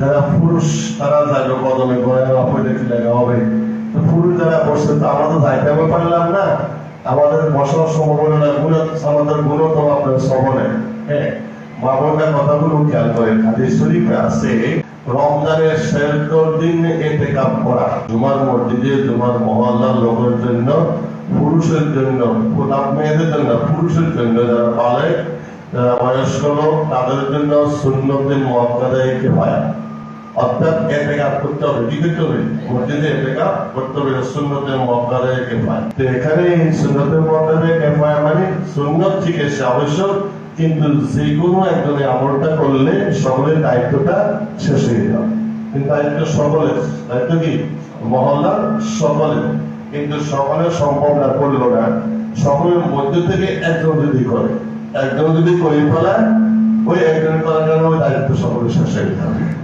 যারা পুরুষ, তারা যাবে কদমে গড়ে অপরে লেখা হবে। তো পুরুষ যারা বসছে, তো আমরা তো যাইতে পারলাম না। আমাদের বসার সম্ভাবনা না গুণ, আমাদের গুণ তো আপনার সবনে হ্যাঁ কথাগুলো খেয়াল করে শরীফে আছে, রমজানের শেরকর দিন এতে কাপ করা। জুমার মসজিদে, জুমার মহল্লার লোকের জন্য, পুরুষের জন্য মেয়েদের জন্য, পুরুষের জন্য যারা পালে, যারা বয়স্ক লোক, তাদের জন্য সুন্নতের মহাকাদায় কেফায়া অর্থাৎ এতে কাপ করতে হবে কি করতে হবে। মসজিদে এতে কাপ করতে হবে সুন্নতের মহাকাদায় কেফায়া তো এখানে এই সুন্নতের মহাকাদায় কেফায়া মানে সুন্নত চিকিৎসা আবশ্যক, কিন্তু যে কোনো একজনের আমলটা করলে সকলের দায়িত্বটা শেষ হয়ে যাবে কিন্তু দায়িত্ব সকলের, দায়িত্ব কি? মহল্লার সকলের। কিন্তু সকলের সম্ভব না করল না, সকলের মধ্যে থেকে একজন যদি করে, একজন যদি করে ফেলায়, ওই একজনের করার কারণে ওই দায়িত্ব সকলের শেষ হয়ে যাবে।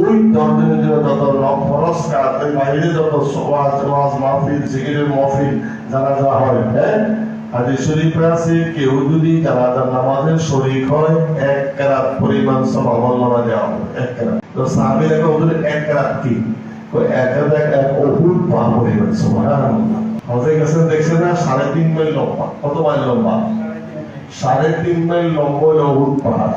ওই জন্য যত ফরস কাজ ওই বাইরে যত ওয়াজ ওয়াজ মাহফিল, জিকিরের মাহফিল জানাজা হয় হ্যাঁ? আছে, কেউ যদি জানাজার নামাজের হয়, এক কেরাত পরিমাণ দেওয়া হবে, এক কেরাত। তো সাহাবীরা কে ওদের এক কেরাত কি? এক এক এক পা পরিমাণ হজে গেছেন দেখছেন না, সাড়ে তিন মাইল লম্বা, কত মাইল লম্বা? সাড়ে তিন মাইল লম্বা অহুর পাহাড়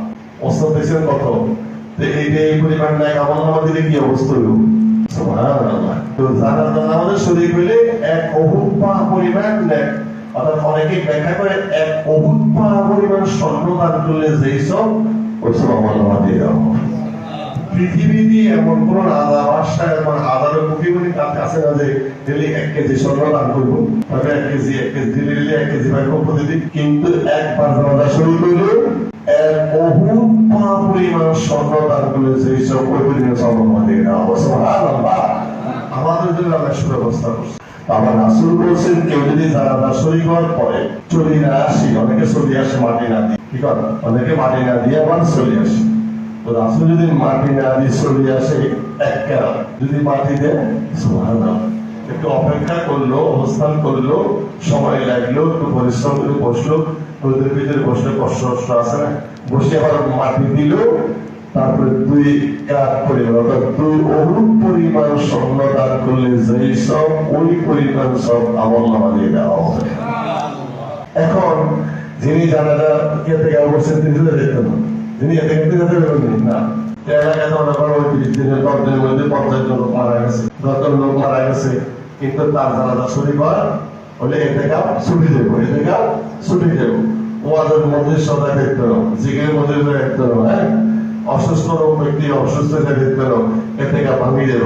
অবস্থা দেখছেন কত এই পরিমাণ কি হইলে এক পরিমাণ অর্থাৎ অনেকে ব্যাখ্যা করে এক পরিমাণ স্বর্ণ দান করলে যেই সব, ওই সব নামা দিয়ে দেওয়া। পৃথিবীতে এমন কোন রাজা বাদশাহ এমন হাজারো কোটি কোটি কাজ আছে ডেলি এক কেজি স্বর্ণ দান করব? তবে এক কেজি এক কেজি দিলে এক কেজি পাইব প্রতিদিন কিন্তু একবার জানাজা শুরু করলে কেউ যদি জানাজা শরীর হওয়ার পরে চলি আসি। অনেকে চলে আসে মাটি না দিয়ে। কি কথা? অনেকে মাটি না দিয়ে আবার চলে আসে। রাসূল যদি মাটি না দিয়ে চলে আসে এক কেরাত যদি মাটি দেয় সুবহানাল্লাহ। একটু অপেক্ষা করল অবস্থান করল সময় লাগল একটু পরিশ্রম করে বসল রোদের ভিতরে বসলে কষ্ট কষ্ট আছে না? বসে আবার মাটি দিল তারপরে দুই কাজ পরিমাণ অর্থাৎ দুই অনুপ পরিমাণ স্বর্ণ দান করলে যেই সব ওই পরিমাণ সব আমল নামা দিয়ে দেওয়া হবে। এখন যিনি জানাজা কে থেকে বসছেন তিনি চলে যেতেন। না যিনি এতে যেতে পারবেন না। দিনের মধ্যে মারা গেছে দশজন লোক মারা গেছে, কিন্তু তার জানাজা হলে ছুটি ছুটি ওয়াদের মধ্যে সদায় দেখতে হবে জিগের মধ্যে দেখতে হবে হ্যাঁ? অসুস্থ রোগ ব্যক্তি অসুস্থ দেখতে হবে এতে কাপ ভাঙিয়ে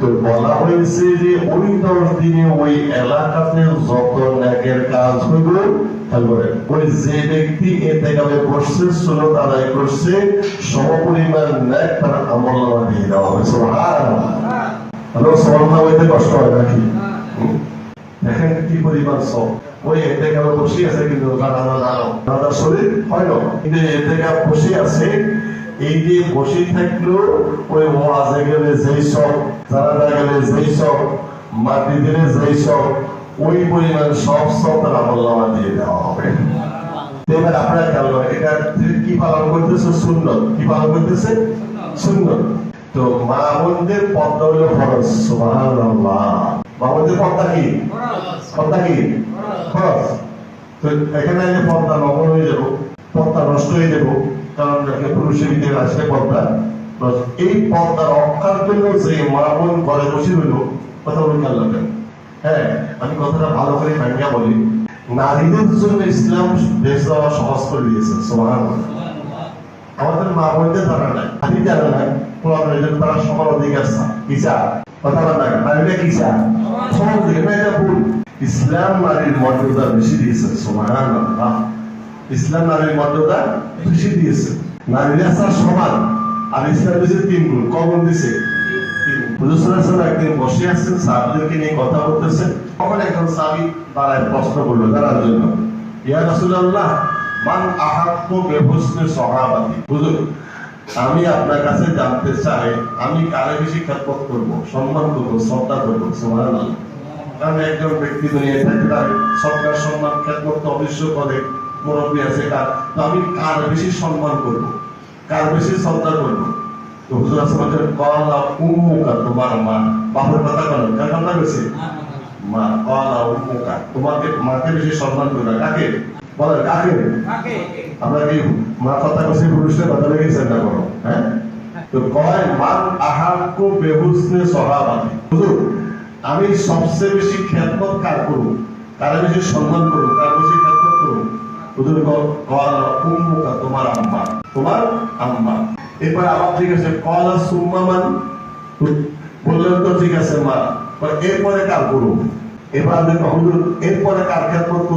তো বলা হয়েছে যে ওই দশ দিনে ওই এলাকাতে যত ন্যাকের কাজ হইব তারপরে, ওই যে ব্যক্তি এতে কাপে বসছে সুনত আদায় করছে, সমপরিমাণ ন্যাক তার আমল নামা দিয়ে দেওয়া হবে, সুবহানাল্লাহ। হ্যালো হইতে কষ্ট হয় নাকি? দেখেন কি পরিমাণ সব ওই এতে কাপে বসে আছে কিন্তু না জানো। দাদার শরীর হয় না? কিন্তু এতে কাপ বসে আছে, এই যে বসে থাকল, ওই ওয়াজে গেলে যেই সব জানাজা গেলে যেই সব মাটি দিলে যেই সব ওই পরিমাণ সব সব তার আমল দিয়ে দেওয়া হবে। এবার আপনারা খেয়াল করেন, এটা কি পালন করতেছে? সুন্নত। কি পালন করতেছে? সুন্নত। তো মা বোনদের পর্দা হলো ফরজ মা বোনদের পর্দা কি? পর্দা কি? ফরজ। তো এখানে যে পর্দা নকল হয়ে যাব পর্দা নষ্ট হয়ে যাব, কারণ পুরুষের ভিতরে আসলে নষ্ট। এই পর্দা রক্ষার জন্য যে মা বোন ঘরে বসে রইল, কথা বলে খেয়াল রাখবেন হ্যাঁ আমি কথাটা ভালো করে ভাঙ্গা বলি। নারীদের জন্য ইসলাম দেশ দেওয়া সহজ করে দিয়েছে সোহান আমাদের মা বোনদের জানা নাই আমি জানা নাই তারা অধিকার কি চা কথা না নারীরা কি চা অধিকার, না, এটা ভুল। ইসলাম নারীর মর্যাদা বেশি দিয়েছে সোহান ইসলাম নারীর মর্যাদা বেশি দিয়েছে। নারীরা সমান, আর ইসলাম দিয়েছে তিন গুণ কমন দিছে বসে আছেন নিয়ে কথা বলতেছেন। প্রশ্ন করল জন্য আমি আপনার কাছে জানতে চাই, আমি কারে বেশি খেদমত করব? সম্মান করব, শ্রদ্ধা করব? কারণ একজন ব্যক্তি দুনিয়ায় থাকে তার সরকার সম্মান, খেদমত তো অবশ্য করে, মুরব্বী আছে কার তো আমি কার বেশি সম্মান করব? কার বেশি শ্রদ্ধা করব? তো হুজুর কলা উম্মুকা তোমার মা বাপের কথা বলো কার কথা বলছে মা কলা উম্মুকা তোমাকে মাকে বেশি সম্মান করবে কাকে বলে কাকে আমরা কি মা কথা কইছি পুরুষের কথা লেগে চিন্তা করো হ্যাঁ তো কয় মান আহাক্কু বেহুসনে সহাবাতি হুজুর আমি সবচেয়ে বেশি খেদমত কার করব কার বেশি সম্মান করব কার বেশি খেদমত হুজুর কলা উম্মুকা তোমার আম্মা তোমার আম্মা। এরপর আবার ঠিক আছে কলা সুম্মা মান? বললেন তো ঠিক আছে, মা। এরপরে কার করুন এবার দেখো, হুজুর, এরপরে কার খেদমত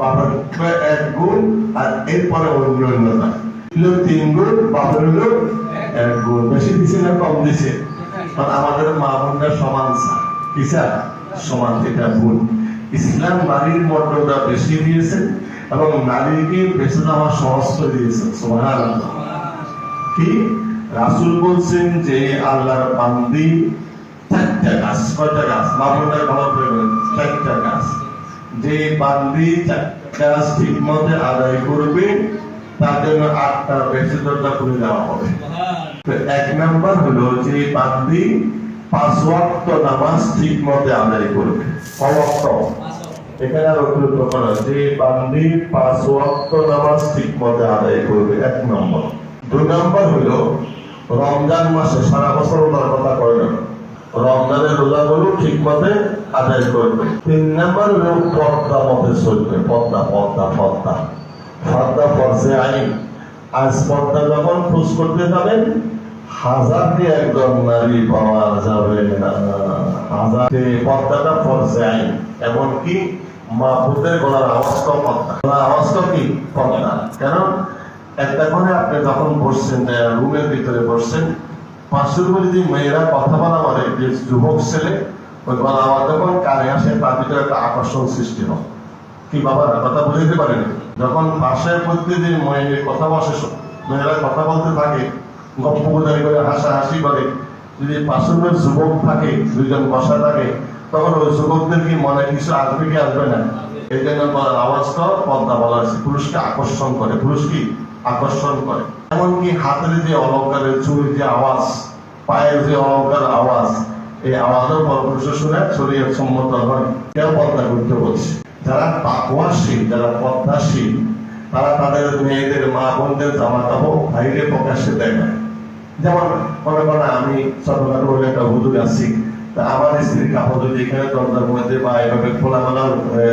বাবার এক গুণ, আর এরপরে অন্য না তিন গুণ বাবার হলো এক গুণ। বেশি দিছে না, কম দিছে? আমাদের মা বোনরা সমান চা কি চা সমান এটা ভুল ইসলাম নারীর মর্যাদা বেশি দিয়েছে এবং নারীকে বেঁচে যাওয়া সহজ করে দিয়েছে। সুবহানাল্লাহ। কি? রাসূল বলছেন যে আল্লাহর বান্দি চারটা গাছ, কয়টা গাছ? মামুনটা ভালো করে চারটা গাছ। যে বান্দি চারটা ঠিক মতে আদায় করবে, তার জন্য আটটা বেশি দরজা করে দেওয়া হবে। এক নাম্বার হলো যে বান্দি পাঁচ ওয়াক্ত নামাজ ঠিক মতে আদায় করবে। অবক্ত। এখানে আর যে পাঁচ ওয়াক্ত নামাজ ঠিক মতে আদায় করবে। এক নম্বর। দুই নম্বর হলো রমজান মাসে সারা বছর কথা করে না। রমজানের রোজাগুলো ঠিক মতে আদায় করবে। তিন নম্বর হলো পদ্মা মতে চলবে। পর্দা পর্দা পর্দা। পর্দা ফরজে আইন। আজ পর্দা যখন খোঁজ করতে যাবেন হাজারটি একজন নারী পাওয়া যাবে না। হাজার পর্দাটা ফরজে আইন। এমনকি মা পুতের গলার আওয়াজটাও পর্দা। গলার আওয়াজটাও কি? পর্দা। কেন? একটা করে আপনি যখন বসছেন, রুমের ভিতরে বসছেন পাঁচশোর উপরে যদি মেয়েরা কথা বলা বলে, যে যুবক ছেলে, ওই গলা আওয়াজ যখন কানে আসে, তার ভিতরে একটা আকর্ষণ সৃষ্টি হয়। কি বাবা কথা বলে দিতে পারেন? যখন পাশে প্রতিদিন মেয়ের কথা বসে মেয়েরা কথা বলতে থাকে গপ্প গোদারি করে, হাসাহাসি করে। যদি পাশের যুবক থাকে, দুইজন বসা থাকে, তখন ওই যুবকদের কি মনে কিছু আসবে কি আসবে না? এই জন্য গলার আওয়াজটা পদ্মা বলা হয়েছে। পুরুষকে আকর্ষণ করে পুরুষ কি আকর্ষণ করে। এমনকি হাতের যে অলঙ্কারের চুরির যে আওয়াজ পায়ের যে অলঙ্কার আওয়াজ, এই আওয়াজও শুনে শরীর সম্মত হয়। কেউ পদ্মা করতে বলছে। যারা তাকওয়াশীল যারা পদ্মাশীল তারা তাদের মেয়েদের, মা বোনদের জামা কাপড় বাইরে প্রকাশ্যে দেয় না। যেমন মনে করেন আমি ছোটখাটো বলে একটা হুজুর আছি, তা আমার স্ত্রীর কাপড় যদি এখানে দরজার মধ্যে বা এভাবে খোলামেলা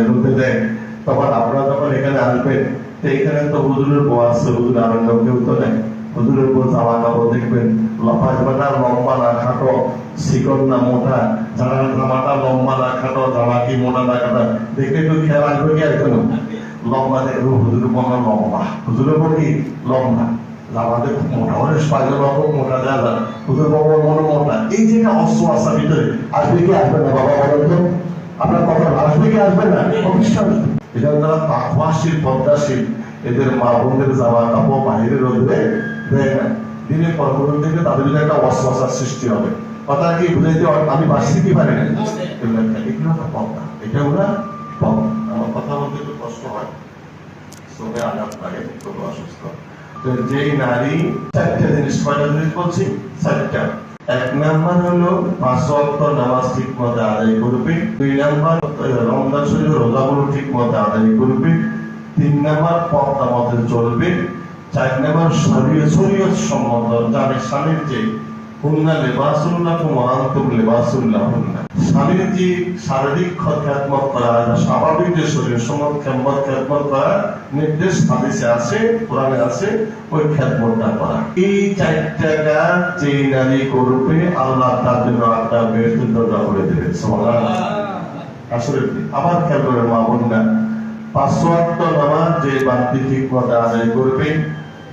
রুতে দেয়, তখন আপনারা যখন এখানে আসবেন, তো এখানে তো হুজুরের বউ আছে, হুজুর আনন্দ, কেউ তো নেই। হুজুরের বউ জামা কাপড় দেখবেন না লম্বা না খাটো, শিকড় না মোটা যারা জামাটা লম্বা না খাটো জামা কি মোটা না খাটো দেখে একটু খেয়াল আসবে কি একজন লম্বা দেখবে হুজুরের বউ লম্বা। হুজুরের বউ কি? লম্বা। আমাদের মোটা অনেক পায়জামা খুব মোটা যায়। হুজুর বাবা মনে মোটা এই যে একটা অস্ত্র আসা ভিতরে, আসবে কি, আসবে না? বাবা বলেন তো আপনার কথা আসবে কি, আসবে না? অবশ্যই আসবে এটা তারা তাকওয়াশীল, পদ্মাশীল। এদের মা বোনদের জামা কাপড় বাহিরে রোদে দিনের পর থেকে তাদের ভিতরে একটা অশ্বাসার সৃষ্টি হবে। কথা কি বুঝাইতে আমি বাঁচতে কি পারি না এগুলো একটা এটা আমার কথা বলতে একটু কষ্ট হয়। আঘাত লাগে অসুস্থ। যেই নারী চারটা জিনিস, কয়টা জিনিস বলছি? চারটা। এক নাম্বার হলো পাঁচ ওয়াক্ত নামাজ ঠিক মতো আদায় করবে। দুই নাম্বার রমজান শরীফ রোজাগুলো ঠিক মতো আদায় করবে। তিন নাম্বার পর্দা মতে চলবে। চার নাম্বার শরীয় শরীয়ত সম্মত যাদের স্বামীর যে হুন্না, লেবাসুল্লাহ মহান্তম লেবাসুল্লাহ হুন্না। স্বামীর যে শারীরিক খ্যাতমত করা স্বাভাবিক যে শরীর সম্মত খ্যাতমত খ্যাতমত করা নির্দেশ হাদিসে আছে, কোরআনে আছে, ওই খ্যাতমতটা করা। এই চারটা কাজ যে নারী করবে, আল্লাহ তার জন্য একটা বেশ করে দেবে। আসলে আবার খেয়াল করে মা বোনরা পাঁচশো আটটা নামাজ যে বাড়তি ঠিক মতো আদায় করবে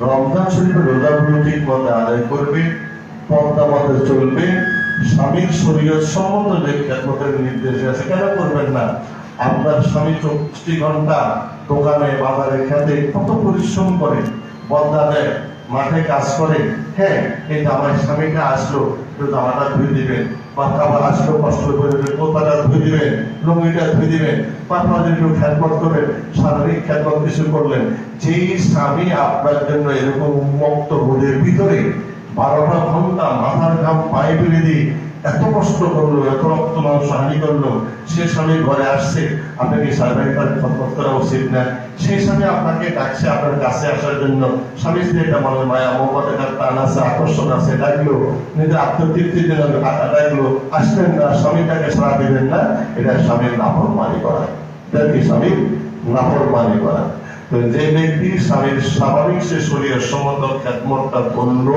রমজান শরীফের রোজাগুলো ঠিক মতো আদায় করবে, পর্দা মতে চলবে, স্বামীর শরীরের সম্মত যে খেদমতের নির্দেশ আছে, কেন করবেন না? আপনার স্বামী চব্বিশটি ঘণ্টা দোকানে, বাজারে খেতে কত পরিশ্রম করে বদলা দেয়, মাঠে কাজ করে হ্যাঁ এই আমার স্বামীটা আসলো জামাটা ধুয়ে দিবেন। বা খাবার আসলেও কষ্ট করে পোতাটা ধুয়ে দিবেন, লুঙ্গিটা ধুয়ে দিবেন। বা আপনাদের একটু খ্যাতমত করবেন শারীরিক খ্যাতমত কিছু করলেন। যেই স্বামী আপনার জন্য এরকম উন্মুক্ত বোধের ভিতরে বারোটা ঘণ্টা মাথার ঘাম পায়ে ফেলে দিয়ে এত কষ্ট করল, এত রক্ত মাংস হানি করল, সে স্বামী ঘরে আসছে, আপনাকে সার্ভাইভ খতমত করা উচিত না। সেই স্বামী আপনাকে ডাকছে আপনার কাছে আসার জন্য। স্বামী স্ত্রী একটা মনে মায়া মোহাম্মত একটা টান আছে, আকর্ষণ আছে, ডাকলো, নিজের আত্মতৃপ্তির জন্য টাকা ডাকলো আসবেন না, স্বামীটাকে সারা দেবেন না, এটা স্বামীর নাফর মানি করা। এটা কি স্বামীর নাফর মানি করা? তো যে ব্যক্তি স্বামীর স্বাভাবিক সে শরীরের সম্মত খ্যাতমতটা করল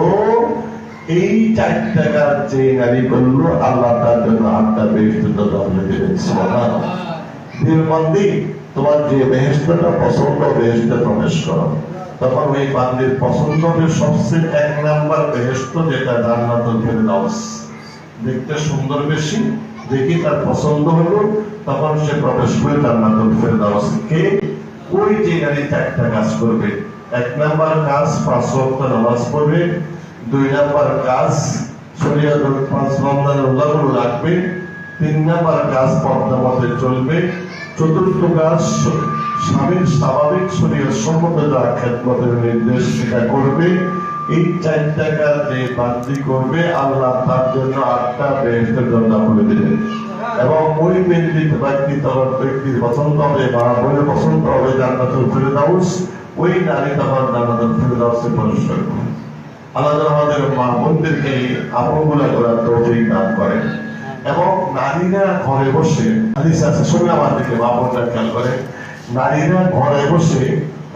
এই চারটা কাজ যে নারী করল, আল্লাহ তার জন্য আটটা বেহস্ত জন্ম দিলবন্দি তোমার যে বেহেস্তটা পছন্দ বেহেস্তে প্রবেশ করো। তখন ওই বান্দির পছন্দ হবে সবচেয়ে এক নাম্বার বেহেস্ত যেটা জান্নাতুল ফেরদাউস। দেখতে সুন্দর বেশি, দেখি তার পছন্দ হলো, তখন সে প্রবেশ করে জান্নাতুল ফেরদাউস কে ওই যে নারী চারটা কাজ করবে। এক নাম্বার কাজ পাঁচ ওয়াক্ত নামাজ পড়বে দুই নাম্বার কাজ শরীয়ত পাঁচ রমজান রোজাগুলো রাখবে। তিন নাম্বার কাজ পর্দা মতে চলবে। চতুর্থ কাজ স্বামীর স্বাভাবিক শরীর সম্মত যা খেদমতের নির্দেশ সেটা করবে। এই চারটা কাজ যে বান্দি করবে, আল্লাহ তার জন্য আটটা বেহেস্তের দরজা করে দিলেন এবং ওই ব্যক্তি ব্যক্তি তখন ব্যক্তির পছন্দ হবে বা বলে পছন্দ হবে, জান্নাতুল ফিরদাউস। ওই নারী তখন জান্নাতুল ফিরদাউসে প্রবেশ করবে। আল্লাহ আমাদের মা বোনদেরকে আমলগুলো করার তৌফিক দান করেন। এবং নারীরা ঘরে বসে, হাদিস আছে শুনে আমার দিকে মা খেয়াল করে। নারীরা ঘরে বসে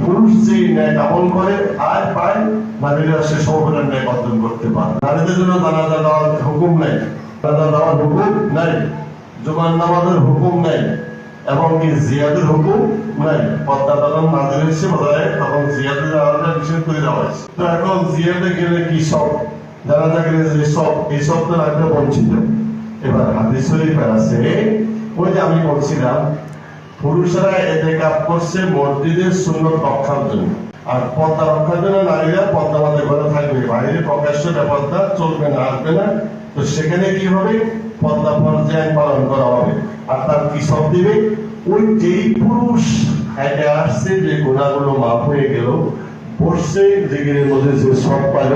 পুরুষ যে ন্যায় আমল করে, আর পায় নারীরা সে সৌভাগ্যের ন্যায় অর্জন করতে পারে। নারীদের জন্য জানাজা দেওয়ার হুকুম নেই। জানাজা দেওয়ার হুকুম নাই। জুমার নামাজের হুকুম নাই। এবং কি জিয়াদের হুকুম? নাই পদ্মা তখন নাজির হয়েছে বোধহয় তখন জিয়াদের নিষেধ করে দেওয়া হয়েছে। তো এখন জিয়াদে গেলে কি সব? জানাজা গেলে যে সব, এই তো একটা বঞ্চিত। এবার হাদিস শরীফে আছে, ওই যে আমি বলছিলাম, পুরুষরা এতে কাপ করছে মসজিদের সুন্নত রক্ষার জন্য। আর পদ্মা রক্ষার জন্য নারীরা পদ্মা বাদে ঘরে থাকবে। বাইরে প্রকাশ্য পর্দা চলবে না, আসবে না। তো সেখানে কি হবে? পর্দা পর্যায় পালন করা হবে। আর তার কি সব দিবে? ওই যেই পুরুষ হেঁটে আসছে, যে গুণাগুলো মাফ হয়ে গেল, বসছে দিগিরের মধ্যে যে সব পাইল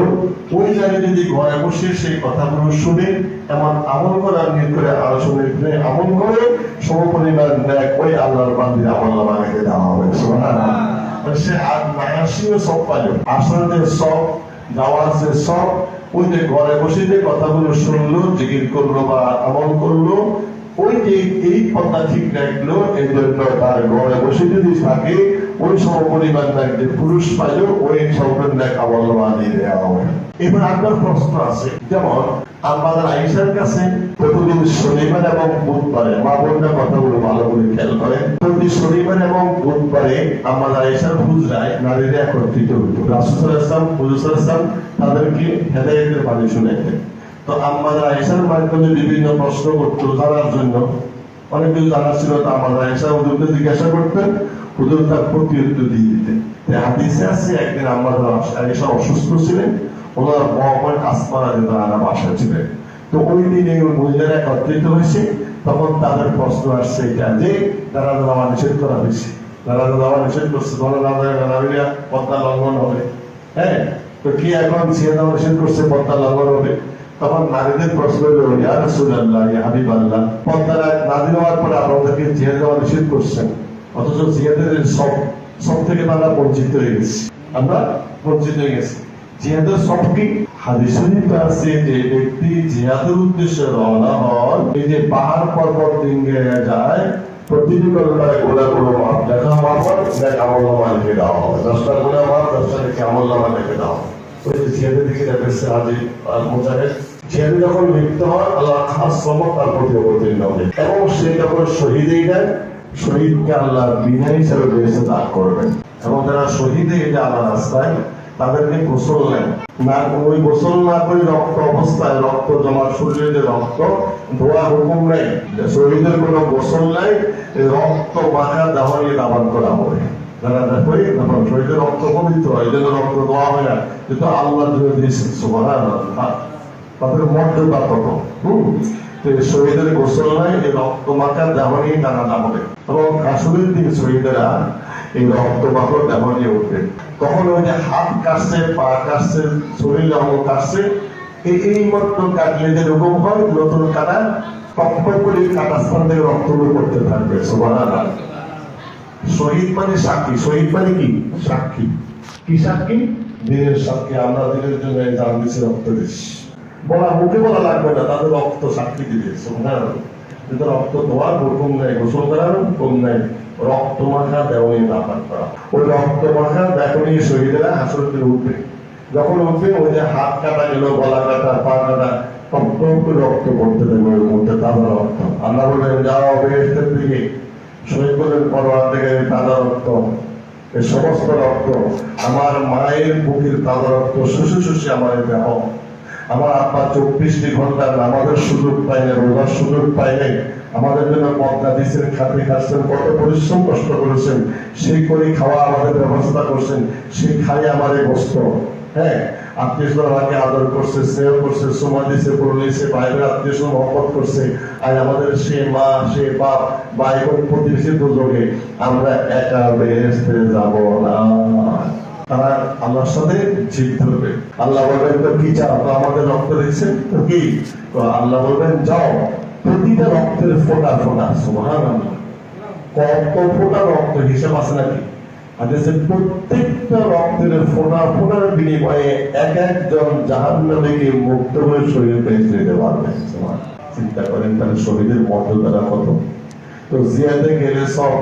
ওই জায়গায় যদি ঘরে বসে সেই কথাগুলো শুনে, এমন আমল করার করে আলোচনা করে আমল করে সমপরিমাণ ন্যায় ওই আল্লাহর বান্দির আমল নামাকে দেওয়া হবে। সে আর নায়াসিও সব পাইল আসার সব যাওয়ার যে সব ওই যে ঘরে বসে যে কথাগুলো শুনলো জিজ্ঞেস করল বা আমল করল। ওই যে এই কথা ঠিক রাখল, এই জন্য তার ঘরে বসে যদি থাকে ওই সম পরিমাণ পুরুষ পাইল ওই নাক আমল দিয়ে দেওয়া হবে। এবার আপনার প্রশ্ন আছে, যেমন আমাদের আইসার কাছে প্রতিদিন শনিবার এবং বুধবারে, মা বোনরা কথাগুলো ভালো করে খেয়াল করেন প্রতি শনিবার এবং বুধবারে আমাদের আইসার হুজরায় নারীরা একত্রিত হইত। রাসুল ইসলাম হুজুর ইসলাম তাদেরকে হেদায়তের বাণী শুনাইতেন। তো আমাদের আইসার মাধ্যমে বিভিন্ন প্রশ্ন করতো জানার জন্য অনেক কিছু জানার ছিল, তো আমাদের আইসা হুজুরকে জিজ্ঞাসা করতেন হুজুর তার প্রতি দিয়ে দিতেন তো হাদিসে আছে, একদিন আমাদের আইসা অসুস্থ ছিলেন, ওনার মহাপন আসমানা যে তারা বাসা ছিলেন। তো ওই দিনে ওই মহিলারা একত্রিত হয়েছে, তখন তাদের প্রশ্ন আসছে এটা যে, তারা নামা নিষেধ করা হয়েছে। তারা নামা নিষেধ করছে নারীরা পদ্মা লঙ্ঘন হবে। হ্যাঁ? তো কি এখন সিয়া নিষেধ করছে পদ্মা লঙ্ঘন হবে? তখন নারীদের প্রশ্ন হলো, ইয়া রাসূলুল্লাহ, ইয়া হাবিবাল্লাহ পর্দারা নাজিল হওয়ার পরে আপনাদেরকে জিহাদ দেওয়া নিষেধ করছেন। অথচ জিহাদের সব সব থেকে তারা বঞ্চিত হয়ে গেছে। আমরা বঞ্চিত হয়ে গেছি। জিহাদের সব কি? যে ব্যক্তি উদ্দেশ্যে রওনা হন এই যে পাহাড় পর্বত ডিঙ্গে যায় আল্লাহ তার প্রতি অবতীর্ণ হবে এবং সে যখন শহীদেই দেয় শহীদকে আল্লাহ বিনা হিসাবে বেঁচে দান করবেন। এবং যারা শহীদে এটা আল্লাহ রাস্তায়, তাদেরকে গোসল নেন না, ওই গোসল না করে রক্ত অবস্থায়, রক্ত জমা শরীরে যে রক্ত ধোয়া হুকুম নেই। শরীরের কোনো গোসল নেই রক্ত মাখা দাওয়ানিয়ে দাবান করা হবে। যারা দেখোই তখন শরীরের রক্ত পবিত্র, এই জন্য রক্ত দেওয়া হয় না। কিন্তু আল্লাহ দিয়েছেন সুবহান তাদের মর্যাদা কত? হম। শহীদের গোসল নাই এই রক্ত মাখা দাওয়ানি টানা না হবে এবং আসলের দিকে শহীদেরা এই রক্ত মাখা দাওয়ানি উঠবে তখন ওই যে হাত কাটছে, পা কাটছে, শরীর অঙ্গ কাটছে এই মাত্র কাটলে যে রকম হয়, নতুন কাটা কপ্প করে কাটা স্থান থেকে করতে থাকবে শহীদ মানে সাক্ষী। শহীদ মানে কি? সাক্ষী। কি সাক্ষী? দিনের সাক্ষী। আমরা দিনের জন্য জান দিচ্ছি রক্ত দিচ্ছি বলা মুখে বলা লাগবে না, তাদের রক্ত সাক্ষী দিবে কিন্তু রক্ত দেওয়ার হুকুম নেই, গোসল করার হুকুম নেই, রক্ত মাখা দেওয়ানি নাপাক করা। ওই রক্ত মাখা দেখনি শহীদেরা হাসরতে উঠবে যখন উঠবে ওই যে হাত কাটা গেল, গলা কাটা, পা কাটা করে রক্ত পড়তে দেবে ওর মধ্যে, তাজা রক্ত। আল্লাহ বললেন, যাও বেহেস্তের দিকে। বলেন পরোয়ার থেকে তাজা রক্ত। এই সমস্ত রক্ত আমার মায়ের বুকের তাজা রক্ত, শুষে শুষে আমার দেহ আমার আব্বা চব্বিশটি ঘণ্টা নামাজের সুযোগ পাই না রোজার সুযোগ পাই নাই আমাদের জন্য পদ্মা দিয়েছেন খাতে খাচ্ছেন কত পরিশ্রম কষ্ট করেছেন, সেই করে খাওয়া আমাদের ব্যবস্থা করছেন, সেই খাই এই বস্ত্র। হ্যাঁ আত্মীয় আমাকে আদর করছে, স্নেহ করছে, সময় দিয়েছে পড়লিয়েছে বাইরে আত্মীয় মহব্বত করছে। আর আমাদের সে মা সে বাপ, ভাই বোন প্রতিবেশী দুযোগে আমরা একা বেহেস্তে যাব না। তারা আল্লাহর সাথে জিত ধরবে। আল্লাহ বলবেন, তো কি চাও? তো আমাদের রক্ত দিচ্ছেন তো কি? তো আল্লাহ বলবেন, যাও, প্রতিটা রক্তের ফোটা ফোটা সুবহান কত ফোটা রক্ত? হিসাব আছে নাকি? হাদিসে প্রত্যেকটা রক্তের ফোটা, ফোটার বিনিময়ে এক একজন জাহান জাহান্নামীকে মুক্ত হয়ে শরীর পেয়ে যেতে পারবে। চিন্তা করেন, তাহলে শরীরের মর্যাদাটা কত? তো জিয়াদে গেলে সব,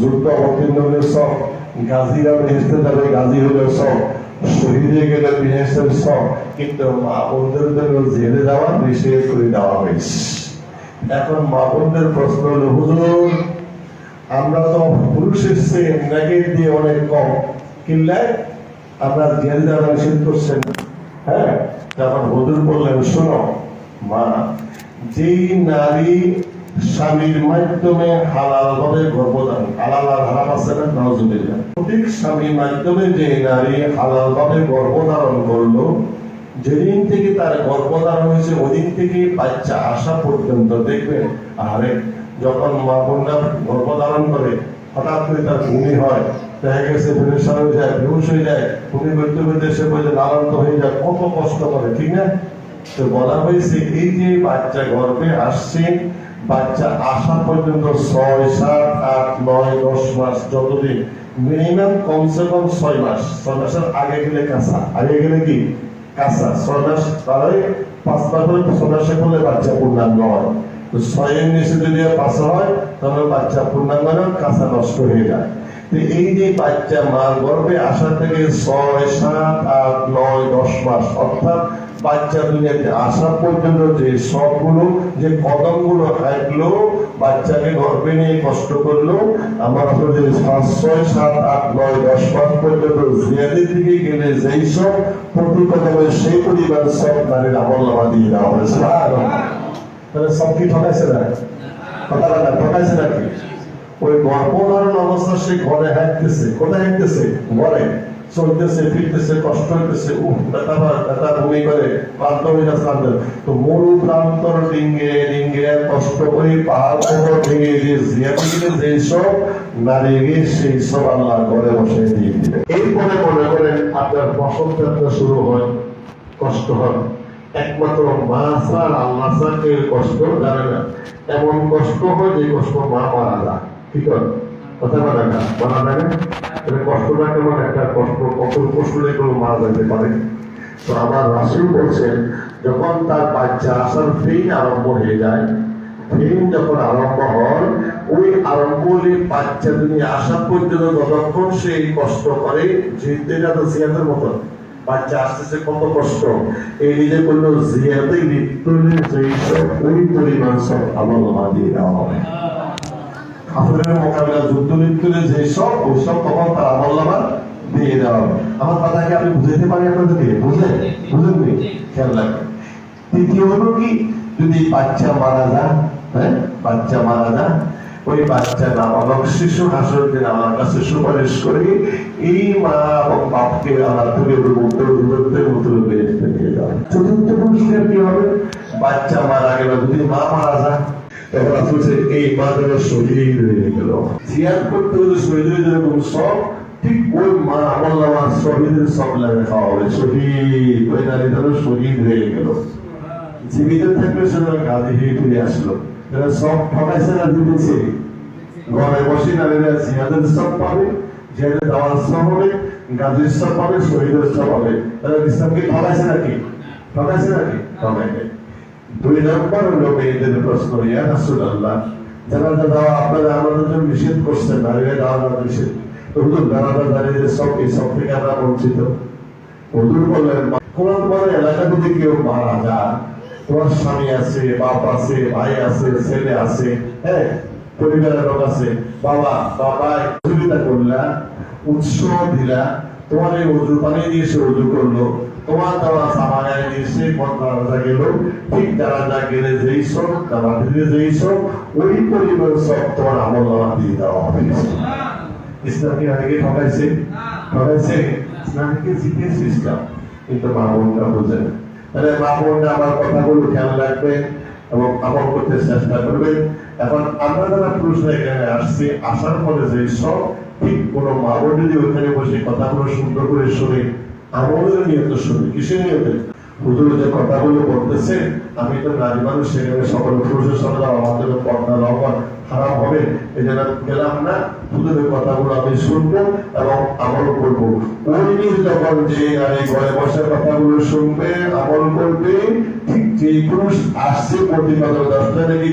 যুদ্ধ অবতীর্ণ সব গাজীরা বেহেস্তে যাবে গাজী হলে সব। শহীদে গেলে বেহেস্তের সব। কিন্তু মা বোনদের জন্য জেলে যাওয়া নিষেধ করে দেওয়া হয়েছে। এখন মা বোনদের প্রশ্ন হলো, হুজুর, আমরা তো পুরুষের চেয়ে নেগেট দিয়ে অনেক কম। কিনলে আমরা জেল যাওয়া নিষেধ করছেন। হ্যাঁ? তখন হুজুর বললেন, শোনো, মা, যেই নারী স্বামীর মাধ্যমে হালাল ভাবে গর্ভধারণ, হালাল আর হারাম আছে না? প্রত্যেক স্বামীর মাধ্যমে যে নারী হালাল ভাবে গর্ভধারণ করল, যেদিন থেকে তার গর্ভধারণ হয়েছে, ওদিন থেকে বাচ্চা আসা পর্যন্ত দেখবেন, আরে, যখন মা বোনরা গর্ভধারণ করে, হঠাৎ করে তার ভূমি হয়, দেখা গেছে ভূমিষ্ঠ হয়ে যায়, বেহুশ হয়ে যায় ভূমি করতে করতে সে বলে লালন্ত হয়ে যায় কত কষ্ট করে, ঠিক না? তো বলা হয়েছে, এই যে বাচ্চা গর্ভে আসছে বাচ্চা আসা পর্যন্ত ছয়, সাত, আট, নয়, দশ মাস যতদিন, মিনিমাম কমসে কম ছয় মাস। ছয় মাসের আগে গেলে কাঁচা। আগে গেলে কি? কাঁচা। ছয় মাস তাহলে পাঁচ মাস হলে, ছয় মাসে করলে বাচ্চা পূর্ণাঙ্গ হয়। তো ছয়ের নিচে যদি পাঁচ হয়, তাহলে বাচ্চা পূর্ণাঙ্গ নয় কাঁচা নষ্ট হয়ে যায়। তো এই যে বাচ্চা মার গর্ভে আসা থেকে ছয়, সাত, আট, নয়, দশ মাস, অর্থাৎ বাচ্চা দুনিয়াতে আসা পর্যন্ত যে সবগুলো, যে কদমগুলো হাঁটলো, বাচ্চাকে গর্ভে নিয়ে কষ্ট করল, আমার যে পাঁচ ছয়, সাত, আট, নয়, দশ মাস পর্যন্ত জিয়াদের দিকে গেলে যেই সব প্রতি কদমে সেই পরিমাণ সব নারীর আমল নামা দিয়ে দেওয়া হয়েছে। তাহলে সব কি ঠকাইছে না? কথা না, ঠকাইছে নাকি? ওই গর্ভধারণ অবস্থা সে ঘরে হাঁটতেছে, কোথায় হাঁটতেছে? ঘরে। চলতেছে, ফিরতেছে, কষ্ট হইতেছে ভূমি করে, ক্লান্ত হয়ে যাচ্ছে তো মরু প্রান্তর ডিঙ্গে ডিঙ্গে, কষ্ট করে, পাহাড় পর্বত ভেঙে যে জিয়াতে গেলে যেই সব শুরু হয়, কষ্ট হয়। একমাত্র মা আল্লাহ কষ্ট কষ্ট হয় যে কষ্ট মা মারা যায়। ঠিক কথা বলে না? যায় কষ্টটা কেমন? একটা কষ্ট, কত কষ্ট লেগেও মারা যেতে পারে? তো আমার রাসুল বলছেন, যখন তার বাচ্চা আসার ফেইন আরম্ভ হয়ে যায়, ফেইন যখন আরম্ভ হয়, ওই আরম্ভলি বাচ্চা তুমি আসা পর্যন্ত যতক্ষণ সে কষ্ট করে যাতে সিয়াতের মতন। বাচ্চা আসতেছে, কত কষ্ট। এই নিজে করল জিয়াতে মৃত্যুর যেই ওই পরিমাণ সব আমল দিয়ে দেওয়া হবে। কাফেরের মোকাবিলা, যুদ্ধ মৃত্যুরে যে সব, ওই সব তখন তার আমল দিয়ে দেওয়া হবে। আমার কথাকে আপনি বুঝাইতে পারি আপনাদেরকে? বুঝলেন? বুঝলেন খেয়াল রাখবেন তৃতীয় হলো কি? যদি বাচ্চা মারা যায় হ্যাঁ? বাচ্চা মারা যায়, ওই বাচ্চা নাবালক শিশু হাসর দিন আমার কাছে সুপারিশ করে এই মা এবং বাপকে আমার থেকে দূরত্বের মতো যাবে। চতুর্থ পুরস্কার কি হবে? বাচ্চা মারা গেল। যদি মা মারা যায় তখন আসলে এই মা শহীদ হয়ে গেল। জিয়াদ করতে হলে শহীদ হয়ে যেরকম সব ঠিক ওই মা আমল শহীদের সব হবে। শহীদ ওই নারী শহীদ হয়ে গেল। জীবিত থাকলে সেটা গাড়ি হয়ে ফিরে আসলো। সব না, দিতেছে। ঘরে বসে নারীরা জিহাদের সব পাবে জিহাদের দাওয়ার সব হবে গাজীর সব পাবে, শহীদের সব হবে। তারা ইসলামকে নাকি? নাকি? দুই নম্বর হলো মেয়েদের প্রশ্ন ইয়া রাসূলুল্লাহ জানাজা দেওয়া আপনারা আমাদের জন্য নিষেধ করছেন নিষেধ। দাঁড়িয়ে সব থেকে আমরা বঞ্চিত। হুজুর বললেন কোন তোমার কেউ মারা যায়, তোমার স্বামী আছে, বাপ আছে, ভাই আছে, ছেলে আছে হ্যাঁ পরিবারের লোক আছে, বাবা বাবা সুবিধা করলা উৎসাহ দিলা তোমার এই উজু পানি দিয়ে সে উজু করল। তোমার দেওয়া সামানায় দিয়ে সে জানাজা গেল, ঠিক জানাজা গেলে যেই সব জানা দিলে ওই পরিবার সব তোমার আমল নামা দিয়ে দেওয়া হবে। ইসলামকে আগে ঠকাইছে? ঠকাইছে? ইসলামকে জিজ্ঞেস ইসলাম কিন্তু মা বোনরা বোঝে তাহলে মা বোনরা আমার কথাগুলো খেয়াল রাখবে এবং আমল করতে চেষ্টা করবে। এখন আমরা যারা পুরুষ এখানে আসছি, আসার পরে যে সব ঠিক কোনো মা যদি ওখানে বসে কথাগুলো সুন্দর করে শুনে শুনে কিসের যে কথাগুলো বলতেছে, আমি তো নারী মানুষ সেখানে সকল পুরুষের সাথে আমাদের পর্দা লঙ্ঘন খারাপ হবে না কথাগুলো আমি এবং আমল করব। ওই দিন যখন যে ঘরে বসে কথাগুলো শুনবে, আমল করবে, ঠিক পুরুষ আসছে দশটা নাকি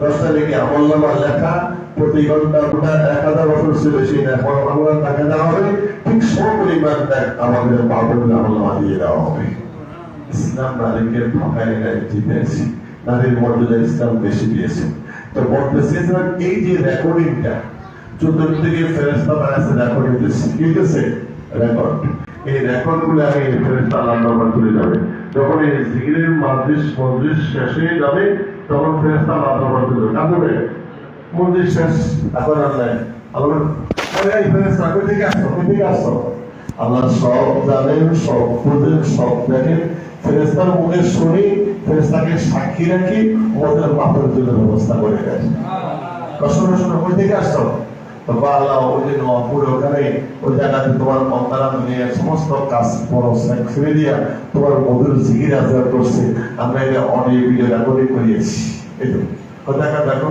দশটা নাকি আমল নামা লেখা, প্রতি ঘণ্টা গোটা এক হাজার বছর ছিল, সেই এখন আমরা টাকা দেওয়া হবে। ঠিক ইসলাম নারীকে ঠকায় নাই জিতেছি। রেকর্ডিং দিচ্ছে কি হয়েছে রেকর্ড। এই রেকর্ডগুলো আগে ফেরেস্তা আল্লাহ দরবার যাবে। যখন এই শেষ যাবে, তখন ফেরেস্তা আল্লাহ দরবার তুলে শেষ, এখন আর নাই আল্লাহ সব জানেন, সব বুঝেন, সব দেখেন। ফেরেস্তার মুখে শুনি ফেরেস্তাকে সাক্ষী রাখি, ওদের মাপের জন্য ব্যবস্থা করে দেয় ওই যে ওখানে, ওই তোমার সমস্ত কাজ তোমার করছে। আমরা এটা অনেক করিয়েছি। দেখো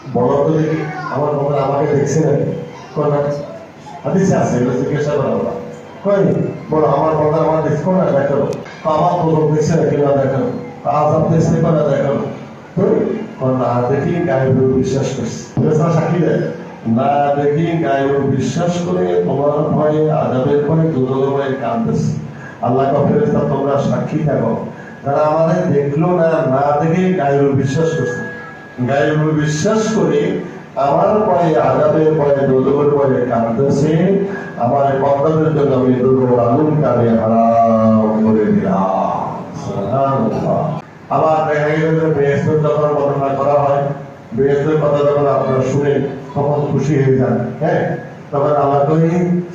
তোমার কাছে বলো তো দেখি, আমার বাবা আমাকে দেখছে নাকি কোন জিজ্ঞাসা কই আমার বাবা আমার দেখছে আমার বলো দেখছে নাকি না দেখাল আজাব দেখছে কোন দেখাল তো কোন না, দেখি বিশ্বাস করছে। সাক্ষী দেয়? না, দেখি গায়েব বিশ্বাস করে তোমার ভয়ে আজাবের ভয়ে দুদল ভয়ে কাঁদতেছে। আল্লাহ ফেরেশতা, তোমরা সাক্ষী থাকো। তারা আমাদের দেখল না না দেখে গায়েব বিশ্বাস করছে। উপর বিশ্বাস করে, আমার পায়ে আজাবের পায়ে দোদকের পায়ে কাঁদতেছে, আমার বন্ধাদের জন্য আমি দুটো আগুন কানে হারাম করে দিলাম। আবার দেখা গেল যে যখন বর্ণনা করা হয়, বেহেশতের কথা যখন আপনারা শুনে তখন খুশি হয়ে যান হ্যাঁ? তখন আল্লাহ কই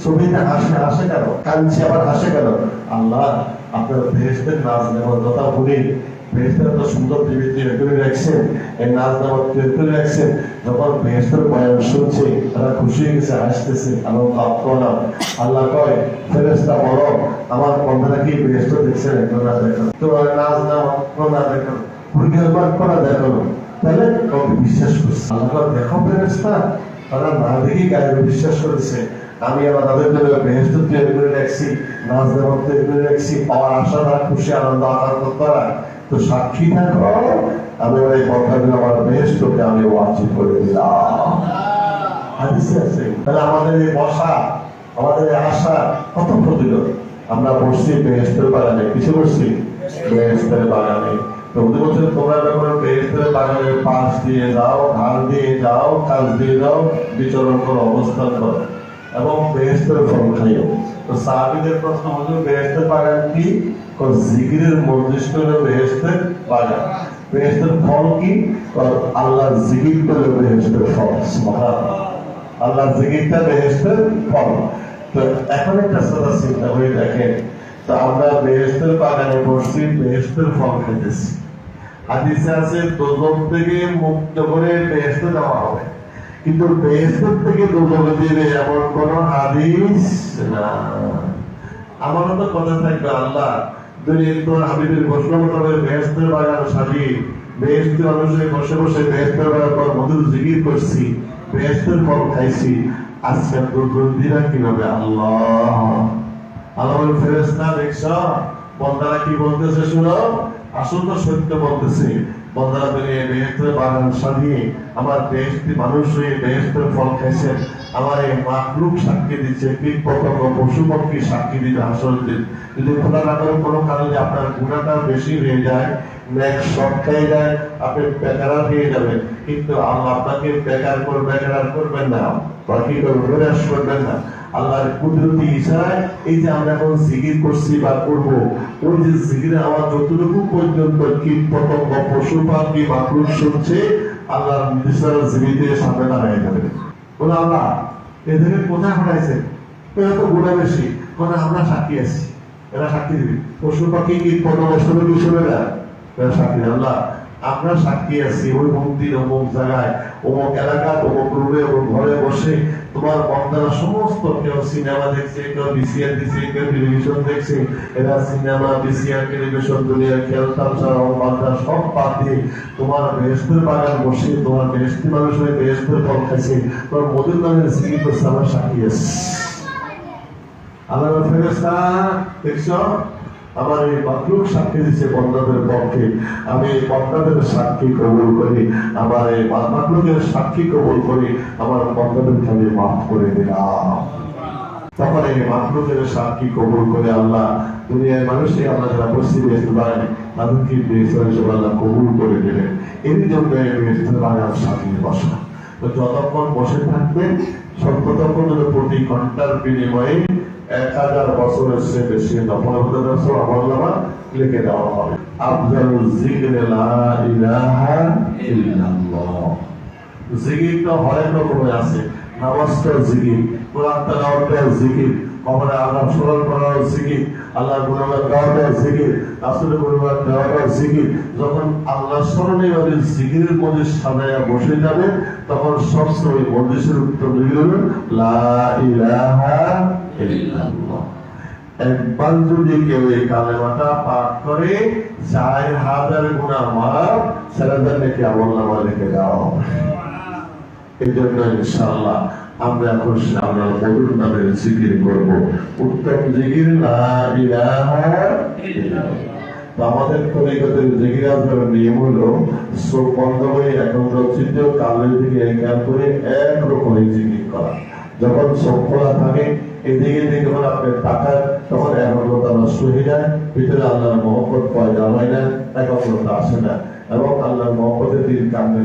ছবিতে হাসে হাসে কেন? কাঁদছে, আবার হাসে কেন? আল্লাহ, আপনার বেহেশতের নাচ নেওয়ার কথা বেহেশতের এত সুন্দর টিভি তৈরি করে রাখছেন, এই নাচ নেওয়ার তৈরি করে রাখছেন যখন বেহেশতের বয়ান শুনছে, তারা খুশি হয়ে গেছে, হাসতেছে আনন্দ আত্মনা আল্লাহ কয় ফেরেস্তা বলো আমার বন্ধুরা কি বেহেশত দেখছেন? একটু না দেখেন। তো নাচ নেওয়া না দেখেন। পরিকল্পনা করা দেখো তাহলে কবে বিশ্বাস করছে। আল্লাহ দেখো ফেরেস্তা তারা না দেখি গায়ে বিশ্বাস করেছে। আমি আবার তাদের জন্য বেহেস্ত তৈরি করে রাখছি, নাচ দেওয়ার তৈরি করে রাখছি। পাওয়ার আশা রাখ খুশি, আনন্দ আনন্দ করা তো সাক্ষী থাকো। আমি ওই কথা দিন আমার বেহেস্তকে আমি ওয়াজিব করে দিলাম। তাহলে আমাদের এই বসা আমাদের এই আশা কত প্রতিরোধ আমরা বসছি বেহেস্তের বাগানে। কিছু বসছি বেহেস্তের বাগানে। তো ওদের বলছে তোমরা যখন বেহেস্তের বাগানের পাশ দিয়ে যাও ধান দিয়ে যাও কাজ দিয়ে যাও, বিচরণ করো, অবস্থান করো। এবং বেহেস্তের ফল খাইও। তো সাহাবিদের প্রশ্ন হলো বেহেস্তের বাগান কি? জিকিরের মর্দিষ্ট হলো বেহেস্তের বাগান বেহেস্তের ফল কি? কোন আল্লাহর জিকির বেহেস্তের ফল। আল্লাহ জিকিরটা বেহেস্তের ফল। তো এখন একটা কথা চিন্তা করে দেখেন, তো আমরা বেহেস্তের বাগানে বসছি বেহেস্তের ফল খেতেছি হাদিসে আছে দোজক থেকে মুক্ত করে বেহেস্তে দেওয়া হবে। কিন্তু বেহেস্তের থেকে দিবে এমন কোন হাদিস না। আমারও তো কথা থাকবে, আল্লাহ হাবিবের মোতাবেক বেহেস্তের বাগান মানুষের বসে বসে বেহেস্তের বাগান পর মধুর জিকির করছি বেহেস্তের ফল খাইছি। আজকে দুর্গন্ধিরা কীভাবে? আল্লাহ। আল্লাহ ফেরেস্তা দেখছ? বন্দারা কি বলতেছে শুনো? আসল তো সত্য বলতেছে। বন্দারা বেরিয়ে বেহেস্তের বাগান সাজিয়ে আমার বেহেস্তি মানুষ হয়ে বেহেস্তের ফল খাইছেন আমার এই মাকলুক সাক্ষী দিচ্ছে কীট পতঙ্গ পশু পক্ষী আসল দিন। যদি খোলা রাখার কোনো কারণে আপনার গুণাটা বেশি হয়ে যায় ন্যাক সব খেয়ে যায় হয়ে যাবেন। কিন্তু আপনাকে বেকার করে, বেকার করবেন না। বা কি করবেন করবেন না। আল্লাহর কুদরতি ইশারায় এই যে আমরা এখন জিকির করছি বা করব, ওই যে জিকিরের আওয়াজ যতটুকু পর্যন্ত কীট পতঙ্গ, পশু, পাখি মাকড়ুর শুনছে, আল্লাহর নির্দিষ্ট জীবিতের সামনে দাঁড়ায় যাবে। বলে আল্লাহ এদেরকে কোথায় হটাইছে এরা তো গুণা বেশি মানে আমরা সাক্ষী আছি। এরা সাক্ষী দিবি। পশু, পাখি, কীট পতঙ্গ কি শুনে না। এরা সাক্ষী আল্লাহ, আমরা সাক্ষী আছি ওই মন্দির, অমুক জায়গায়, অমুক এলাকা অমুক রুমে, অমুক ঘরে বসে তোমার বন্ধারা সমস্ত কেউ সিনেমা দেখছে, কেউ বিসিআর দিচ্ছে কেউ টেলিভিশন দেখছে, এরা সিনেমা বিসিআর টেলিভিশন দুনিয়ার খেয়াল তামসা বান্ধা সব বাদ তোমার বেহেস্তের বাগান বসে, তোমার বেহেস্তি মানুষ হয়ে বেহেস্তের ফল খাইছে। তোমার মধুর নামের সিগি আমার সাক্ষী আছে আল্লাহ ফেরেস্তা দেখছ? আমার এই মাতৃক সাক্ষী দিচ্ছে বন্ধাদের পক্ষে। আমি এই বন্ধাদের সাক্ষী কবুল করি, আমার এই মাতৃকের সাক্ষী কবুল করি, আমার বন্ধাদের খালি মাফ করে দিলাম। তখন এই মাতৃকের সাক্ষী কবুল করে আল্লাহ দুনিয়ার মানুষই আল্লাহ যারা বসে দিয়েছে পারেন তাদেরকে হিসেবে আল্লাহ কবুল করে দিলেন। এর জন্য সাজিয়ে বসা। যতক্ষণ বসে থাকবেন যেন প্রতি ঘণ্টার বিনিময়ে এক হাজার বছরের সে বেশি নফল বছর আমলনামা লিখে দেওয়া হবে। আফজাল জিকরে লা ইলাহা আছে। নামাজটা জিকির, কোরআন তেলাওয়াতটা জিকির, কবরে আল্লাহ স্মরণ করার জিকির আল্লাহ গুণগান গাওয়াটা জিকির, রাসূলের গুণগান গাওয়াটা জিকির। যখন আল্লাহ স্মরণে ওই জিকিরের মধ্যে সাজায়া বসে যাবে, তখন সবসময় ওই উত্তর দিল লা ইলাহা একবার যদি কেউ এই কালেমাটা পাঠ করে চার হাজার গুণা মার সেরাদের নাকি আমল নামা লিখে দেওয়া হবে? এই ইনশাআল্লাহ আমরা এখন সামনে মধুর জিকির করব। উত্তম জিকির, লা ইলাহা আমাদের তরিকতের জিকির আজমের নিয়ম বন্ধ রচিত কালের দিকে করে জিকির করা। যখন চোখ খোলা থাকে, এদিকে দিকে যখন আপনি তাকান, তখন একাগ্রতা নষ্ট হয়ে যায়, ভিতরে আল্লাহর মহব্বত পয়দা হয় না একাগ্রতা আসে না। এবং আল্লাহর মহব্বতের দিন কান্দে